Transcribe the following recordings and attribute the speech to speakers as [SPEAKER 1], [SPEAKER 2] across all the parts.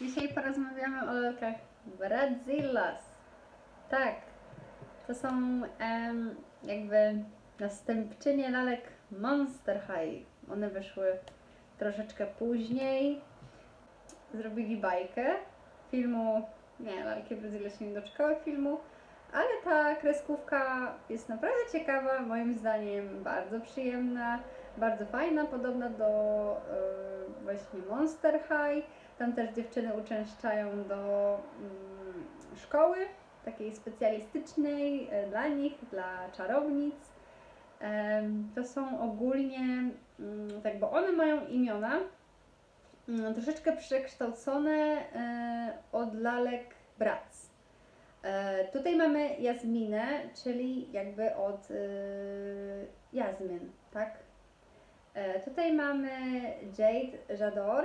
[SPEAKER 1] Dzisiaj porozmawiamy o lalkach Brazillas. Tak, to są em, jakby następczynie lalek Monster High. One wyszły troszeczkę później. Zrobili bajkę filmu. Nie, lalki Brazylii się nie doczekały filmu, ale ta kreskówka jest naprawdę ciekawa, moim zdaniem bardzo przyjemna, bardzo fajna, podobna do e, właśnie Monster High. Tam też dziewczyny uczęszczają do mm, szkoły, takiej specjalistycznej e, dla nich, dla czarownic. To są ogólnie, mm, tak, bo one mają imiona mm, troszeczkę przekształcone e, od lalek Bratz. E, Tutaj mamy Jazminę, czyli jakby od e, Jazmin, tak? E, Tutaj mamy Jade Jador,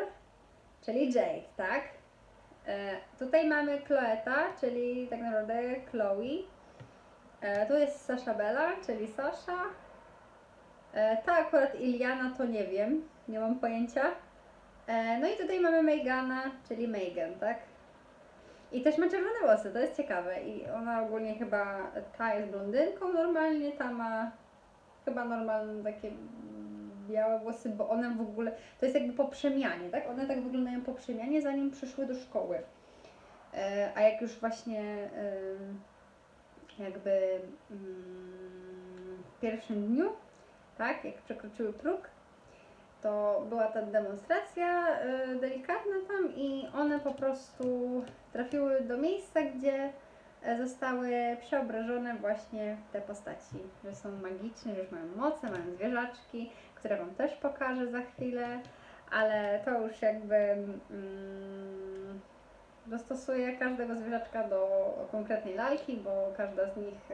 [SPEAKER 1] czyli Jade, tak? E, Tutaj mamy Chloeta, czyli tak naprawdę Chloe. E, Tu jest Sasha Bella, czyli Sasha. E, Ta akurat Iliana to nie wiem, nie mam pojęcia. E, No i tutaj mamy Megana, czyli Megan, tak? I też ma czerwone włosy, to jest ciekawe. I ona ogólnie chyba, ta jest blondynką normalnie, ta ma chyba normalne takie białe włosy, bo one w ogóle, to jest jakby po przemianie, tak? One tak wyglądają po przemianie, zanim przyszły do szkoły. E, A jak już właśnie jakby mm, w pierwszym dniu, tak, jak przekroczyły próg, to była ta demonstracja y, delikatna tam i one po prostu trafiły do miejsca, gdzie e, zostały przeobrażone właśnie w te postaci, że są magiczne, że już mają moce, mają zwierzaczki, które Wam też pokażę za chwilę, ale to już jakby mm, dostosuje każdego zwierzaczka do konkretnej lalki, bo każda z nich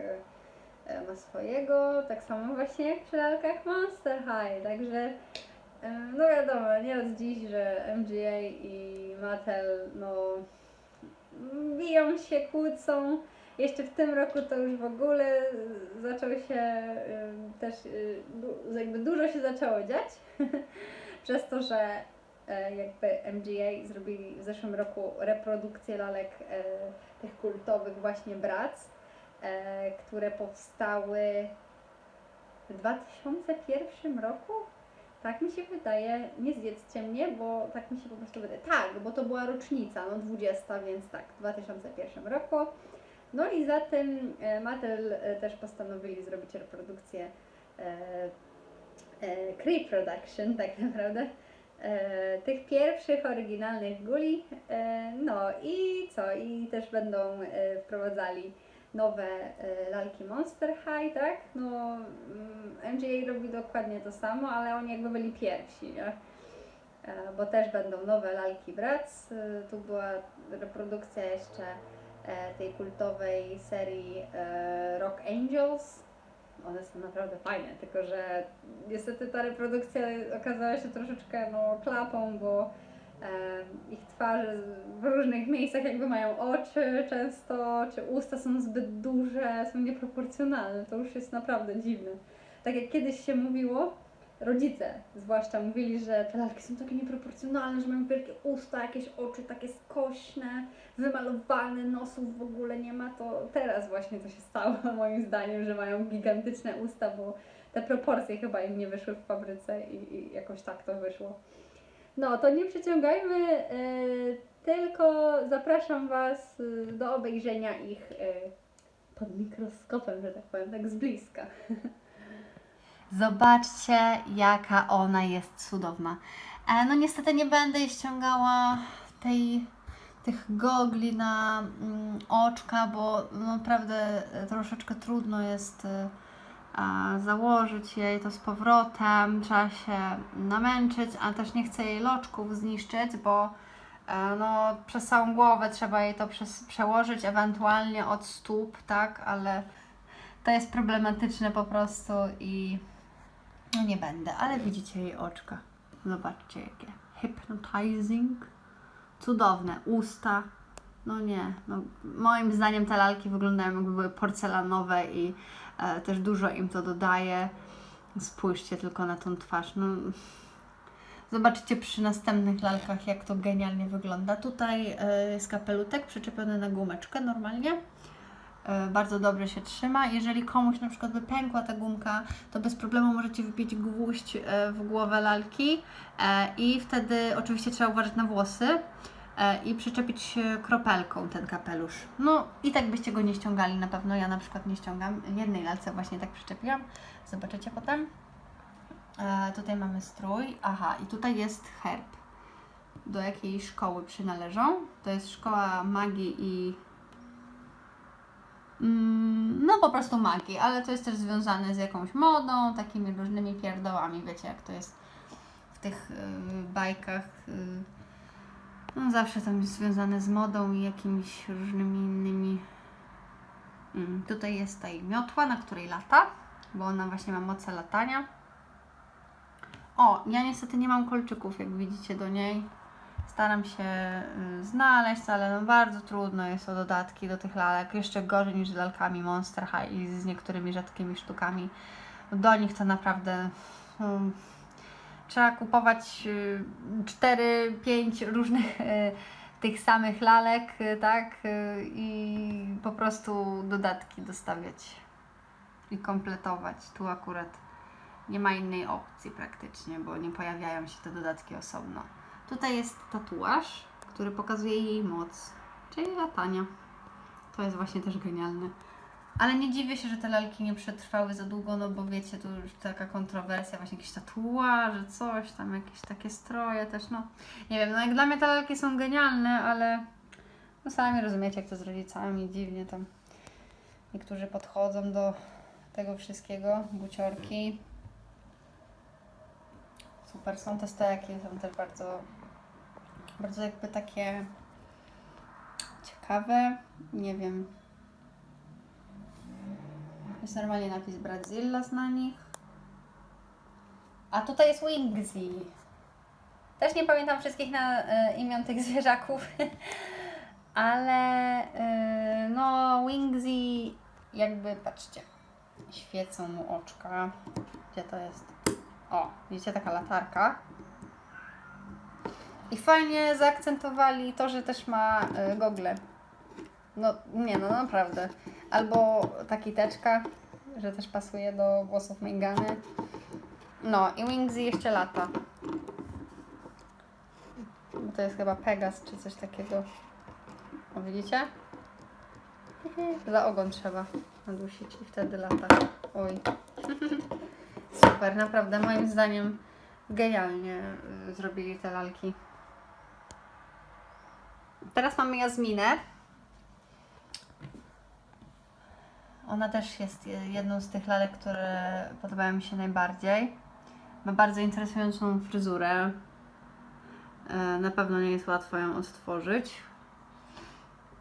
[SPEAKER 1] e, ma swojego, tak samo właśnie jak przy lalkach Monster High, także e, no wiadomo, nie od dziś, że MGA i Mattel no biją się, kłócą. Jeszcze w tym roku to już w ogóle zaczął się też, y, jakby dużo się zaczęło dziać, przez to, że e, jakby MGA zrobili w zeszłym roku reprodukcję lalek e, tych kultowych właśnie Bratz, e, które powstały w 2001 roku. Tak mi się wydaje, nie zjedzcie mnie, bo tak mi się po prostu wydaje. Tak, bo to była rocznica, no 20, więc tak, w 2001 roku. No i za tym e, Mattel e, też postanowili zrobić reprodukcję e, Cree Production, tak naprawdę, tych pierwszych oryginalnych guli. No i co? I też będą wprowadzali nowe lalki Monster High, tak? No, mm, MGA robi dokładnie to samo, ale oni jakby byli pierwsi, nie? Bo też będą nowe lalki Bratz. Tu była reprodukcja jeszcze tej kultowej serii e, Rock Angels. One są naprawdę fajne, tylko że niestety ta reprodukcja okazała się troszeczkę no, klapą, bo e, ich twarze w różnych miejscach jakby mają oczy często, czy usta są zbyt duże, są nieproporcjonalne. To już jest naprawdę dziwne. Tak jak kiedyś się mówiło, rodzice zwłaszcza mówili, że te lalki są takie nieproporcjonalne, że mają wielkie usta, jakieś oczy takie skośne, wymalowane, nosów w ogóle nie ma, to teraz właśnie to się stało moim zdaniem, że mają gigantyczne usta, bo te proporcje chyba im nie wyszły w fabryce i, i jakoś tak to wyszło. No, to nie przeciągajmy, e, tylko zapraszam Was e, do obejrzenia ich e, pod mikroskopem, że tak powiem, tak z bliska.
[SPEAKER 2] Zobaczcie, jaka ona jest cudowna. E, no niestety nie będę jej ściągała tej, tych gogli na mm, oczka, bo naprawdę e, troszeczkę trudno jest e, założyć jej to z powrotem. Trzeba się namęczyć, a też nie chcę jej loczków zniszczyć, bo no, przez całą głowę trzeba jej to przełożyć, ewentualnie od stóp, tak, ale to jest problematyczne po prostu i no nie będę, ale widzicie jej oczka. Zobaczcie jakie. Hypnotizing. Cudowne. Usta. No nie. No, moim zdaniem te lalki wyglądają jakby były porcelanowe i e, też dużo im to dodaje. Spójrzcie tylko na tą twarz. No, Zobaczycie przy następnych lalkach, jak to genialnie wygląda. Tutaj e, jest kapelutek przyczepiony na gumeczkę normalnie. E, Bardzo dobrze się trzyma. Jeżeli komuś na przykład by pękła ta gumka, to bez problemu możecie wbić gwóźdź e, w głowę lalki e, i wtedy oczywiście trzeba uważać na włosy i przyczepić kropelką ten kapelusz. No i tak byście go nie ściągali na pewno. Ja na przykład nie ściągam. Jednej lalce właśnie tak przyczepiłam. Zobaczycie potem. Tutaj mamy strój. Aha, i tutaj jest herb. Do jakiej szkoły przynależą? To jest szkoła magii i. Mm, no po prostu magii, ale to jest też związane z jakąś modą, takimi różnymi pierdołami. Wiecie, jak to jest w tych y, bajkach. Y, no zawsze tam jest związane z modą i jakimiś różnymi innymi. Mm, tutaj jest ta jej miotła, na której lata, bo ona właśnie ma moce latania. O, ja niestety nie mam kolczyków, jak widzicie do niej. Staram się y, znaleźć, ale no bardzo trudno jest o dodatki do tych lalek. Jeszcze gorzej niż z lalkami Monster High i z niektórymi rzadkimi sztukami. Do nich to naprawdę mm, trzeba kupować 4-5 różnych y, tych samych lalek, y, tak? Y, I po prostu dodatki dostawiać i kompletować. Tu akurat nie ma innej opcji praktycznie, bo nie pojawiają się te dodatki osobno. Tutaj jest tatuaż, który pokazuje jej moc, czyli latania. To jest właśnie też genialne. Ale nie dziwię się, że te lalki nie przetrwały za długo, no bo wiecie, tu już taka kontrowersja, właśnie jakieś tatuaże, coś tam, jakieś takie stroje też, no. Nie wiem, no jak dla mnie te lalki są genialne, ale no sami rozumiecie, jak to z rodzicami, dziwnie tam niektórzy podchodzą do tego wszystkiego, buciorki. Super, są te stojaki, są też bardzo, bardzo jakby takie ciekawe, nie wiem. Jest normalnie napis Brazillas na nich. A tutaj jest Wingsy. Też nie pamiętam wszystkich na, e, imion tych zwierzaków, ale e, no Wingsy jakby, patrzcie, świecą mu oczka. Gdzie to jest? O, widzicie, taka latarka. I fajnie zaakcentowali to, że też ma y, gogle. No, nie no, naprawdę. Albo taki teczka, że też pasuje do włosów Megany. No i Wingsy jeszcze lata. To jest chyba Pegas czy coś takiego. O, widzicie? Za ogon trzeba nadusić i wtedy lata. Oj. Super, naprawdę moim zdaniem genialnie y, zrobili te lalki. Teraz mamy Jazminę. Ona też jest je- jedną z tych lalek, które podobają mi się najbardziej. Ma bardzo interesującą fryzurę. E, Na pewno nie jest łatwo ją odtworzyć.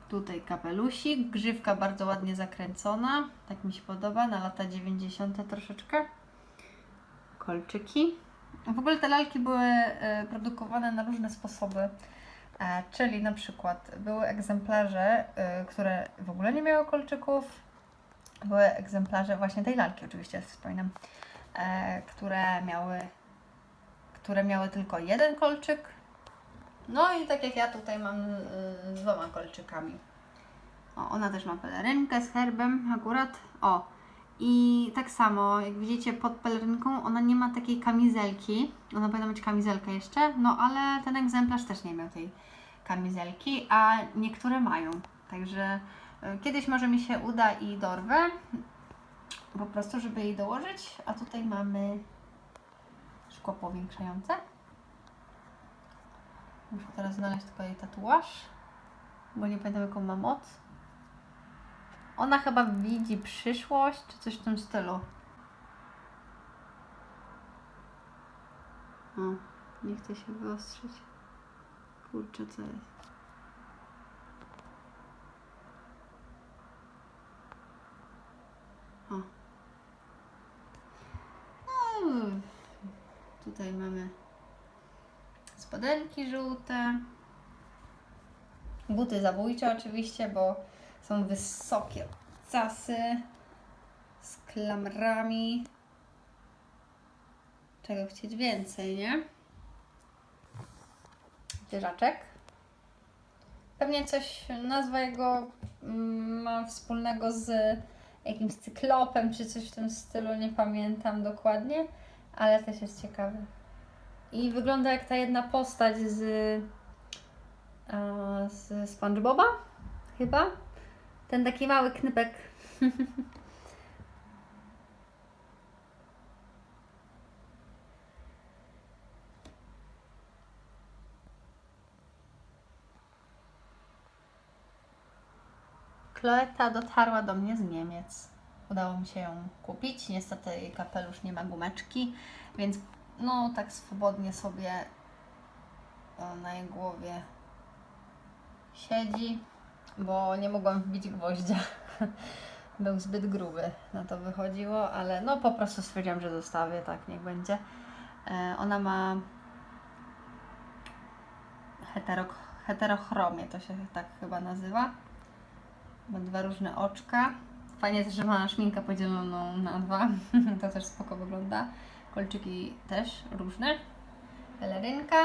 [SPEAKER 2] Tutaj kapelusik, grzywka bardzo ładnie zakręcona, tak mi się podoba, na lata 90. troszeczkę. Kolczyki. W ogóle te lalki były e, produkowane na różne sposoby. E, czyli na przykład były egzemplarze, e, które w ogóle nie miały kolczyków. Były egzemplarze właśnie tej lalki, oczywiście wspominam, e, które miały które miały tylko jeden kolczyk. No i tak jak ja tutaj mam y, z dwoma kolczykami. O, ona też ma pelerynkę z herbem akurat. O, i tak samo, jak widzicie, pod pelerynką ona nie ma takiej kamizelki. Ona powinna mieć kamizelkę jeszcze, no ale ten egzemplarz też nie miał tej kamizelki, a niektóre mają. Także y, kiedyś może mi się uda i dorwę, po prostu, żeby jej dołożyć. A tutaj mamy szkło powiększające. Muszę teraz znaleźć tylko jej tatuaż, bo nie pamiętam jaką ma moc. Ona chyba widzi przyszłość, czy coś w tym stylu. O, nie chce się wyostrzyć. Kurczę, co jest? O. No, tutaj mamy spodenki żółte. Buty zabójcze oczywiście, bo są wysokie casy z klamrami. Czego chcieć więcej, nie? zwierzaczek. Pewnie coś, nazwa jego mm, ma wspólnego z jakimś cyklopem, czy coś w tym stylu, nie pamiętam dokładnie, ale też jest ciekawy. I wygląda jak ta jedna postać z, z SpongeBoba, chyba. Ten taki mały knypek. Kloeta dotarła do mnie z Niemiec. Udało mi się ją kupić. Niestety jej kapelusz nie ma gumeczki, więc no tak swobodnie sobie o, na jej głowie siedzi, bo nie mogłam wbić gwoździa. Był zbyt gruby, na to wychodziło, ale no po prostu stwierdziłam, że zostawię, tak niech będzie. E, ona ma heterok, heterochromię, to się tak chyba nazywa. Ma dwa różne oczka. Fajnie też, że ma szminkę podzieloną na dwa. to też spoko wygląda. Kolczyki też różne. Pelerynka.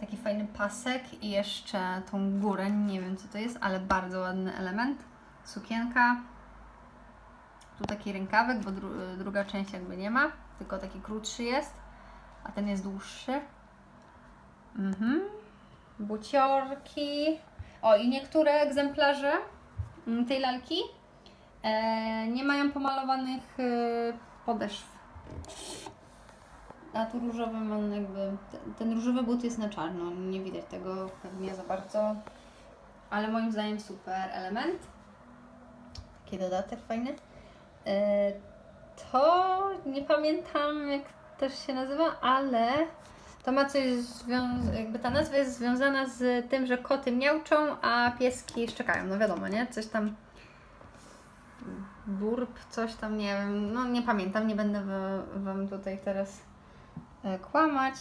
[SPEAKER 2] Taki fajny pasek i jeszcze tą górę. Nie wiem co to jest, ale bardzo ładny element. Sukienka. Tu taki rękawek, bo dru- druga część jakby nie ma. Tylko taki krótszy jest. A ten jest dłuższy. Mhm. Buciorki. O, i niektóre egzemplarze mm, tej lalki e, nie mają pomalowanych e, podeszw. A tu różowy mam jakby. Ten, ten różowy but jest na czarno. Nie widać tego pewnie za bardzo. Ale moim zdaniem super element. Taki dodatek fajny. E, to nie pamiętam jak też się nazywa, ale to ma coś związ- jakby ta nazwa jest związana z tym, że koty miauczą, a pieski szczekają. No wiadomo, nie? Coś tam burb, coś tam, nie wiem, no nie pamiętam, nie będę wa- Wam tutaj teraz kłamać.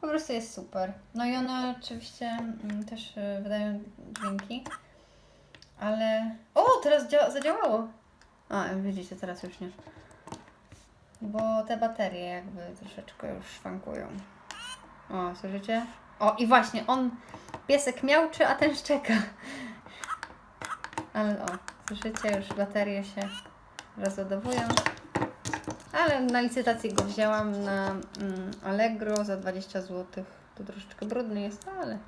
[SPEAKER 2] Po prostu jest super. No i one oczywiście mm, też e, wydają dźwięki, ale... O, teraz dzia- zadziałało! A, widzicie, teraz już nie. Bo te baterie jakby troszeczkę już szwankują. O, słyszycie? O, i właśnie, on, piesek miałczy, a ten szczeka. Ale o, słyszycie, już baterie się rozładowują. Ale na licytacji go wzięłam na mm, Allegro za 20 zł. Tu troszeczkę brudny jest, ale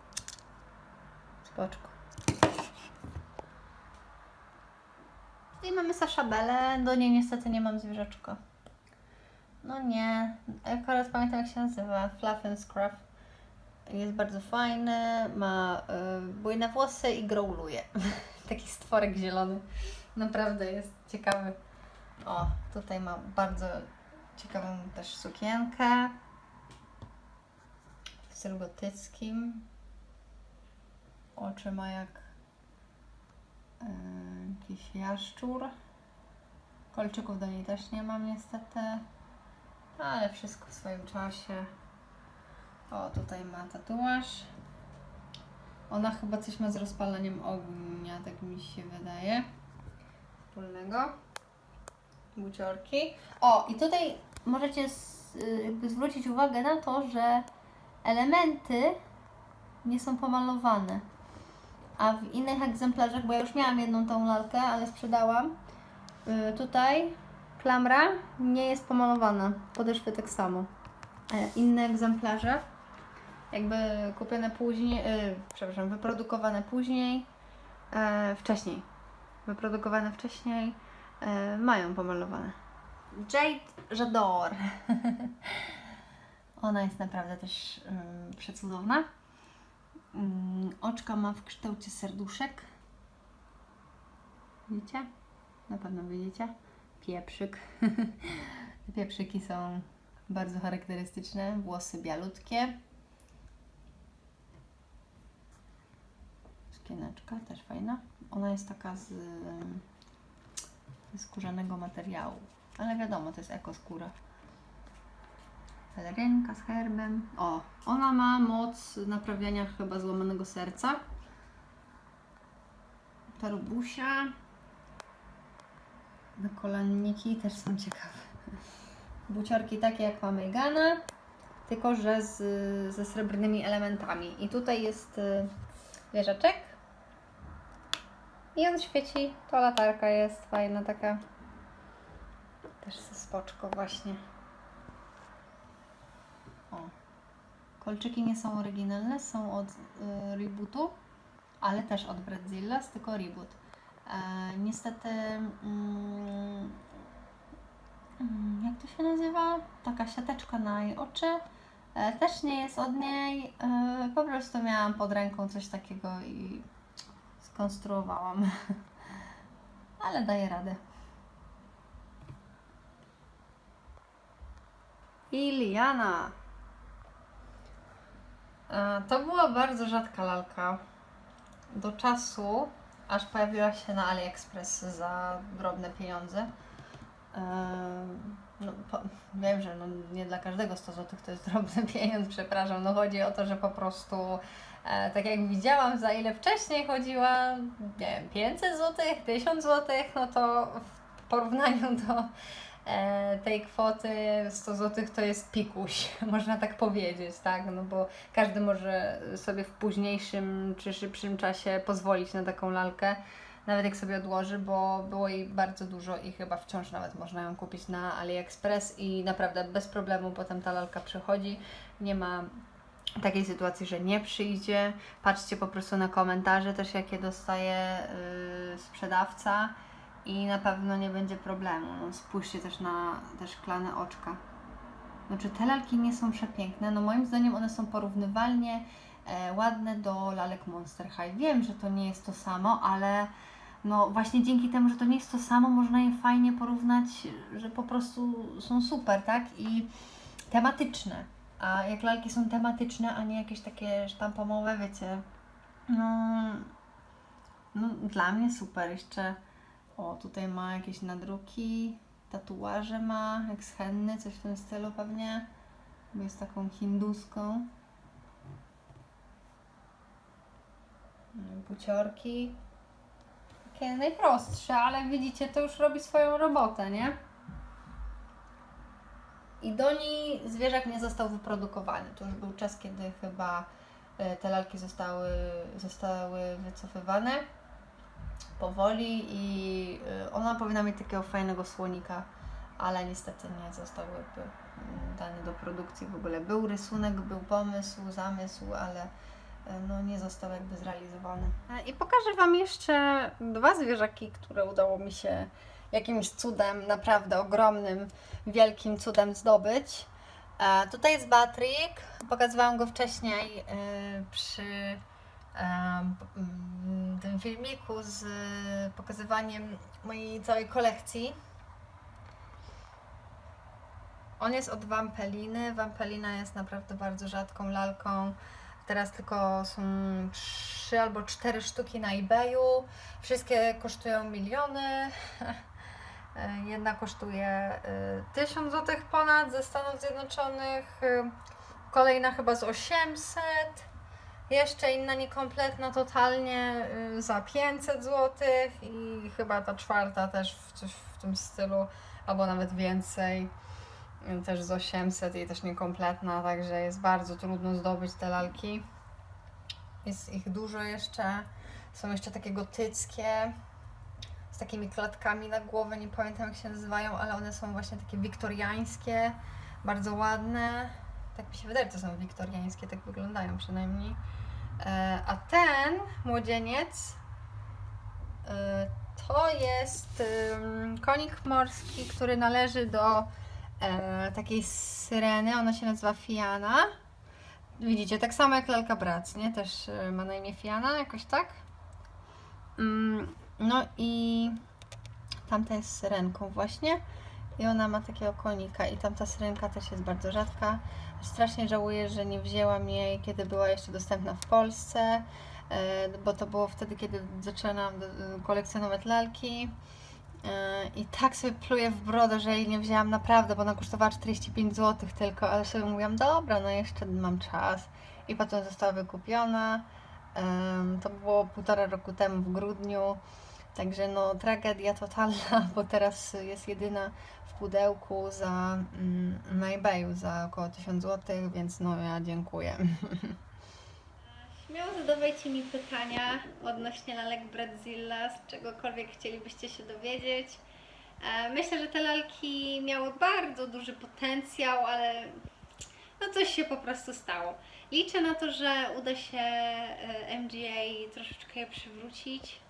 [SPEAKER 2] spoczko. I mamy Sashabelę. Do niej niestety nie mam zwierzaczka. No nie. Akurat pamiętam jak się nazywa. Fluff and Scruff. Jest bardzo fajny, ma y, bujne włosy i growluje. Taki stworek zielony. Naprawdę jest ciekawy. O, tutaj ma bardzo ciekawą też sukienkę. W stylu gotyckim. Oczy ma jak y, jakiś jaszczur. Kolczyków do niej też nie mam niestety. Ale wszystko w swoim czasie. O, tutaj ma tatuaż. Ona chyba coś ma z rozpalaniem ognia, tak mi się wydaje. Wspólnego. Buciorki. O, i tutaj możecie jakby zwrócić uwagę na to, że elementy nie są pomalowane. A w innych egzemplarzach, bo ja już miałam jedną tą lalkę, ale sprzedałam. y, tutaj klamra nie jest pomalowana. Podeszwy tak samo. E, Inne egzemplarze, jakby kupione później, y, przepraszam, wyprodukowane później, e, wcześniej. Wyprodukowane wcześniej, e, mają pomalowane. Jade J'adore. Ona jest naprawdę też um, przecudowna. Mm, oczka ma w kształcie serduszek. Widzicie? Na pewno widzicie. Pieprzyk. Te pieprzyki są bardzo charakterystyczne. Włosy bialutkie. Skieneczka też fajna. Ona jest taka z, skórzanego materiału. Ale wiadomo, to jest ekoskóra. Pelerynka z herbem. O, ona ma moc naprawiania chyba złamanego serca. Torubusia. Nakolanniki też są ciekawe. Buciorki takie jak ma Megana. tylko że z, ze srebrnymi elementami. I tutaj jest y, wieżaczek. I on świeci. To latarka jest fajna taka. Też ze spoczko właśnie. O. Kolczyki nie są oryginalne, są od y, rebootu, ale też od Bradzillas, tylko reboot. E, niestety, mm, mm, jak to się nazywa? Taka siateczka na jej oczy. E, też nie jest od niej. E, po prostu miałam pod ręką coś takiego i skonstruowałam. ale daję radę. I Liana. E, To była bardzo rzadka lalka. Do czasu, aż pojawiła się na AliExpress za drobne pieniądze. E, No, po, wiem, że no, nie dla każdego 100 zł to jest drobny pieniądz, przepraszam. No chodzi o to, że po prostu tak jak widziałam, za ile wcześniej chodziła, nie wiem, 500 zł, 1000 zł, no to w porównaniu do e, tej kwoty 100 zł to jest pikuś, można tak powiedzieć, tak? No bo każdy może sobie w późniejszym czy szybszym czasie pozwolić na taką lalkę, nawet jak sobie odłoży, bo było jej bardzo dużo i chyba wciąż nawet można ją kupić na AliExpress i naprawdę bez problemu potem ta lalka przychodzi, nie ma takiej sytuacji, że nie przyjdzie. Patrzcie po prostu na komentarze też, jakie dostaje yy, sprzedawca i na pewno nie będzie problemu. No, spójrzcie też na te szklane oczka. Znaczy te lalki nie są przepiękne, no moim zdaniem one są porównywalnie e, ładne do lalek Monster High. Wiem, że to nie jest to samo, ale no właśnie dzięki temu, że to nie jest to samo, można je fajnie porównać, że po prostu są super, tak? I tematyczne. A jak lalki są tematyczne, a nie jakieś takie sztampomowe, wiecie, no, no dla mnie super. Jeszcze o, tutaj ma jakieś nadruki, tatuaże ma, jak z henny, coś w tym stylu pewnie. Jest taką hinduską. Mm, Buciorki. Takie najprostsze, ale widzicie, to już robi swoją robotę, nie? I do niej zwierzak nie został wyprodukowany. To już był czas, kiedy chyba e, te lalki zostały, zostały wycofywane powoli i y, ona powinna mieć takiego fajnego słonika, ale niestety nie został jakby mm, dany do produkcji w ogóle. Był rysunek, był pomysł, zamysł, ale y, no nie został jakby zrealizowany. E, I pokażę Wam jeszcze dwa zwierzaki, które udało mi się jakimś cudem, naprawdę ogromnym, wielkim cudem zdobyć. E, tutaj jest Batrik, pokazywałam go wcześniej y, przy mm, tym filmiku z pokazywaniem mojej całej kolekcji. On jest od Wampeliny. Wampelina jest naprawdę bardzo rzadką lalką. Teraz tylko są trzy albo cztery sztuki na eBayu. Wszystkie kosztują miliony. E, Jedna kosztuje y, 1000 zł ponad ze Stanów Zjednoczonych, y, kolejna chyba z 800. Jeszcze inna niekompletna totalnie za 500 zł i chyba ta czwarta też w coś w tym stylu, albo nawet więcej, też z 800 i też niekompletna, także jest bardzo trudno zdobyć te lalki. Jest ich dużo jeszcze. Są jeszcze takie gotyckie takimi klatkami na głowę, nie pamiętam jak się nazywają, ale one są właśnie takie wiktoriańskie, bardzo ładne. Tak mi się wydaje, że to są wiktoriańskie, tak wyglądają przynajmniej. E, A ten młodzieniec e, to jest konik morski, który należy do e, takiej syreny. Ona się nazywa Fiana. Widzicie, tak samo jak lalka Brac, nie? Też ma na imię Fiana, jakoś tak. No i tamta jest syrenką właśnie. I ona ma takiego konika i tamta syrenka też jest bardzo rzadka. Strasznie żałuję, że nie wzięłam jej, kiedy była jeszcze dostępna w Polsce, e, bo to było wtedy, kiedy zaczynałam do- kolekcjonować lalki. E, I tak sobie pluję w brodę, że jej nie wzięłam naprawdę, bo ona kosztowała 45 zł tylko, ale sobie mówiłam, dobra, no jeszcze mam czas. I potem została wykupiona. To było półtora roku temu w grudniu. Także no tragedia totalna, bo teraz jest jedyna w pudełku za mm, na eBayu za około 1000 zł, więc no ja dziękuję.
[SPEAKER 1] Śmiało zadawajcie mi pytania odnośnie lalek Bradzilla, z czegokolwiek chcielibyście się dowiedzieć. E, Myślę, że te lalki miały bardzo duży potencjał, ale no coś się po prostu stało. Liczę na to, że uda się e, MGA troszeczkę je przywrócić.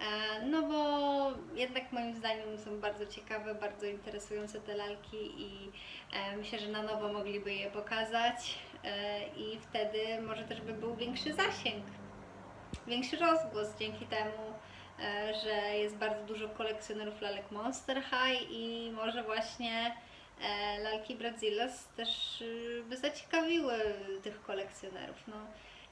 [SPEAKER 1] E, No bo jednak moim zdaniem są bardzo ciekawe, bardzo interesujące te lalki i e, myślę, że na nowo mogliby je pokazać e, i wtedy może też by był większy zasięg, większy rozgłos dzięki temu, że jest bardzo dużo kolekcjonerów lalek Monster High i może właśnie lalki Brazilias też by zaciekawiły tych kolekcjonerów. No,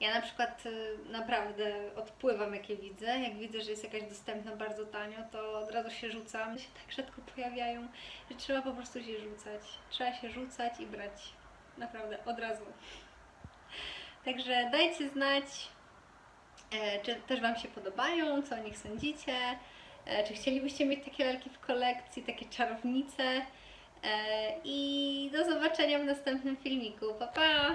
[SPEAKER 1] ja na przykład y, naprawdę odpływam jak je widzę. Jak widzę, że jest jakaś dostępna bardzo tanio, to od razu się rzucam. Się tak rzadko pojawiają, że trzeba po prostu się rzucać. Trzeba się rzucać i brać. Naprawdę, od razu. Także dajcie znać, e, czy też Wam się podobają, co o nich sądzicie. E, Czy chcielibyście mieć takie lalki w kolekcji, takie czarownice? E, I do zobaczenia w następnym filmiku. Pa, pa!